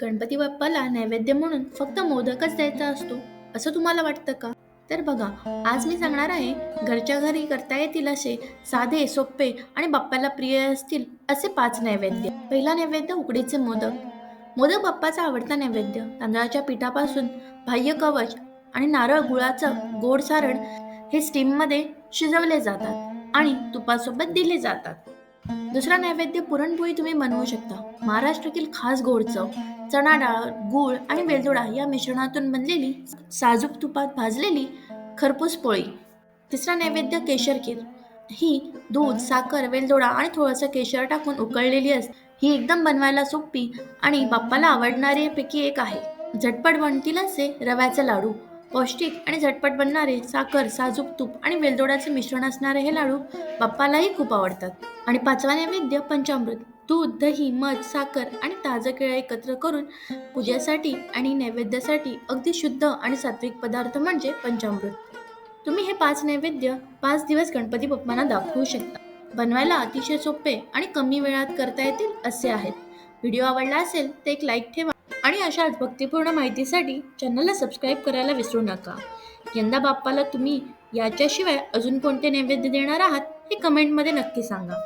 गणपती बाप्पाला नैवेद्य म्हणून फक्त मोदकच द्यायचा असतो असं तुम्हाला वाटतं का? तर बघा आज मी सांगणार आहे घरच्या घरी करता येतील असे साधे सोपे आणि बाप्पाला प्रिय असतील असे पाच नैवेद्य. पहिला नैवेद्य उकडीचे मोदक. मोदक बाप्पाचा आवडता नैवेद्य. तांदळाच्या पिठापासून बाह्य कवच आणि नारळ गुळाचं गोड सारण हे स्टीममध्ये शिजवले जातात आणि तुपासोबत दिले जातात. दुसरा नैवेद्य पुरणपोळी तुम्ही बनवू शकता. महाराष्ट्रातील खास गोड चव चणा डाळ गूळ आणि वेलदोडा या मिश्रणातून बनलेली साजूक तुपात भाजलेली खरपूस पोळी. तिसरा नैवेद्य केशर खीर. ही दूध साखर वेलदोडा आणि थोडंसं केशर टाकून उकळलेली असते ही एकदम बनवायला सोपी आणि बाप्पाला आवडणाऱ्यापैकी एक आहे. झटपट बनतील असे रव्याचे लाडू. पौष्टिक आणि झटपट बनणारे साखर साजूक तूप आणि वेलदोड्याचे मिश्रण असणारे हे लाडू बाप्पालाही खूप आवडतात. आणि पाचवा नैवेद्य पंचामृत. दूध दही मध साखर आणि ताजं केळं एकत्र करून पूजेसाठी आणि नैवेद्यासाठी अगदी शुद्ध आणि सात्विक पदार्थ म्हणजे पंचामृत. तुम्ही हे पाच नैवेद्य पाच दिवस गणपती बाप्पांना दाखवू शकता. बनवायला अतिशय सोपे आणि कमी वेळात करता येतील असे आहेत. व्हिडिओ आवडला असेल तर एक लाईक ठेवा आणि अशाच भक्तिपूर्ण माहितीसाठी चॅनलला सबस्क्राईब करायला विसरू नका. यंदा बाप्पाला तुम्ही याच्याशिवाय अजून कोणते नैवेद्य देणार आहात हे कमेंटमध्ये नक्की सांगा.